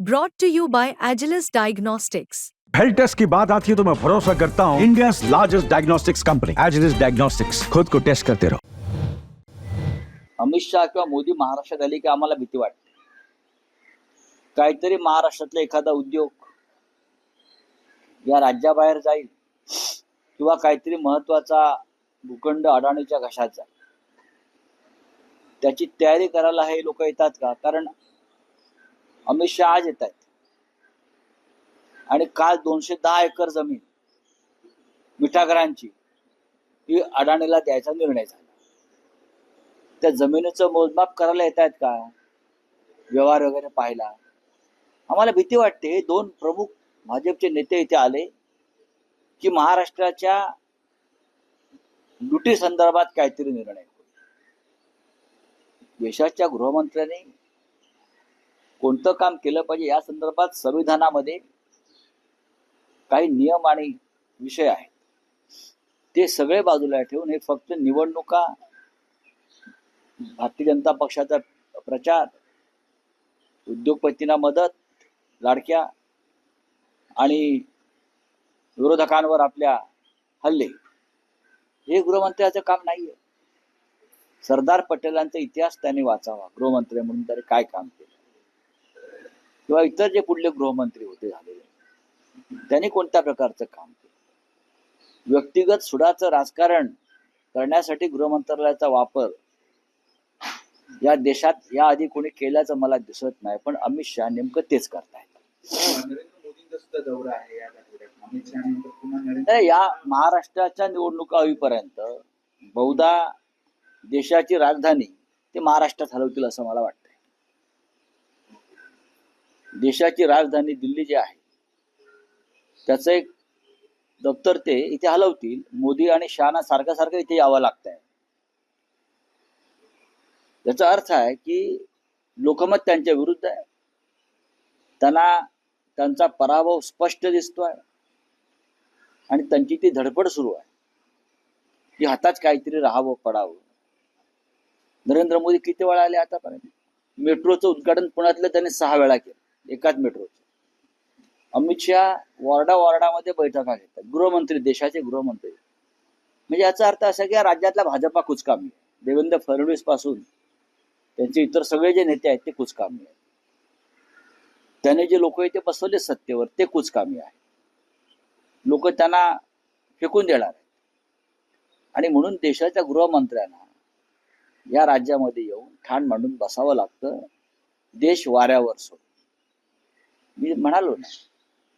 Brought to you by Agilus Diagnostics. Health test की बात आती है तो मैं भरोसा करता हूँ India largest diagnostics company Agilus diagnostics खुद को टेस्ट करते रहो अमित शहा किंवा मोदी महाराष्ट्रात आली की आम्हाला भीती वाटते. काहीतरी महाराष्ट्रातला एखादा उद्योग या राज्याबाहेर जाईल किंवा काहीतरी महत्त्वाचा भूखंड अडाणीच्या घशाचा. त्याची तयारी करायला हे लोक येतात का? कारण अमित शहा आज येत आहेत. आणि काल दोनशे दहा एकर जमीन मिठागरांची ही अडाणीला द्यायचा निर्णय झाला. त्या जमिनीचं मोजमाप करायला येत आहेत का? व्यवहार वगैरे पाहायला आम्हाला भीती वाटते. हे दोन प्रमुख भाजपचे नेते इथे आले की महाराष्ट्राच्या लुटी संदर्भात काहीतरी निर्णय देशाच्या गृहमंत्र्यांनी कोणतं काम केलं पाहिजे या संदर्भात संविधानामध्ये काही नियम आणि विषय आहेत. ते सगळे बाजूला ठेवून हे फक्त निवडणुका भारतीय जनता पक्षाचा प्रचार उद्योगपतींना मदत लाडक्या आणि विरोधकांवर आपल्या हल्ले. हे गृहमंत्र्याचं काम नाहीये. सरदार पटेलांचा इतिहास त्यांनी वाचावा. गृहमंत्री म्हणून तरी काय काम केलं? किंवा इतर जे पुढले गृहमंत्री होते झालेले त्यांनी कोणत्या प्रकारचं काम केलं? व्यक्तिगत सुडाचं राजकारण करण्यासाठी गृहमंत्रालयाचा वापर या देशात या आधी कोणी केल्याचं मला दिसत नाही पण अमित शहा नेमकं तेच करतायत. या महाराष्ट्राच्या निवडणुका होईपर्यंत बहुधा देशाची राजधानी ते महाराष्ट्रात हलवतील असं मला वाटतंय देशाची राजधानी दिल्ली जी आहे त्याचं एक दप्तर ते इथे हलवतील. मोदी आणि शहाना सारखं सारखं इथे यावं लागतंय. याचा अर्थ आहे की लोकमत त्यांच्या विरुद्ध आहे. त्यांना त्यांचा पराभव स्पष्ट दिसतोय आणि त्यांची ती धडपड सुरू आहे. की हाताच काहीतरी राहावं पडावं. नरेंद्र मोदी किती वेळा आले आतापर्यंत? मेट्रोचं उद्घाटन पुण्यातलं त्यांनी सहा वेळा केलं. एकाच मेट्रोचं अमित शहा वॉर्डा वॉर्डामध्ये बैठका घेतात. गृहमंत्री देशाचे गृहमंत्री. म्हणजे याचा अर्थ असा की राज्यातला भाजपा कुचकामी आहे. देवेंद्र फडणवीसपासून त्यांचे इतर सगळे जे नेते आहेत ते कुचकामी आहेत. त्याने जे लोक इथे बसवले सत्तेवर ते कुचकामी आहे. लोक त्यांना फेकून देणार आहेत. आणि म्हणून देशाच्या गृहमंत्र्यांना या राज्यामध्ये येऊन ठाण मांडून बसावं लागतं. देश वाऱ्यावर सोडून मी म्हणालो ना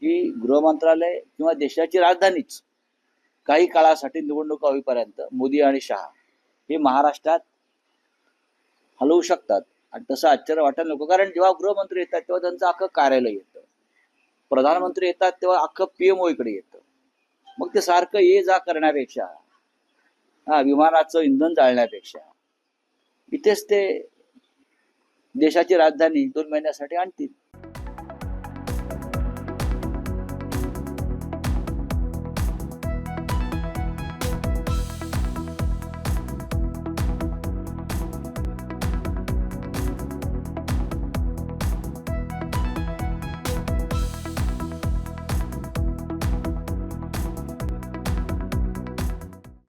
की गृहमंत्रालय किंवा देशाची राजधानीच काही काळासाठी निवडणुका होईपर्यंत मोदी आणि शहा हे महाराष्ट्रात हलवू शकतात. आणि तसं आश्चर्य वाटायला नको कारण जेव्हा गृहमंत्री येतात तेव्हा त्यांचं अख्खं कार्यालय येतं. प्रधानमंत्री येतात तेव्हा अख्खं पीएमओ इकडे येतं. मग ते सारखं ये जा करण्यापेक्षा हा विमानाचं इंधन जाळण्यापेक्षा इथेच ते देशाची राजधानी दोन महिन्यासाठी आणतील.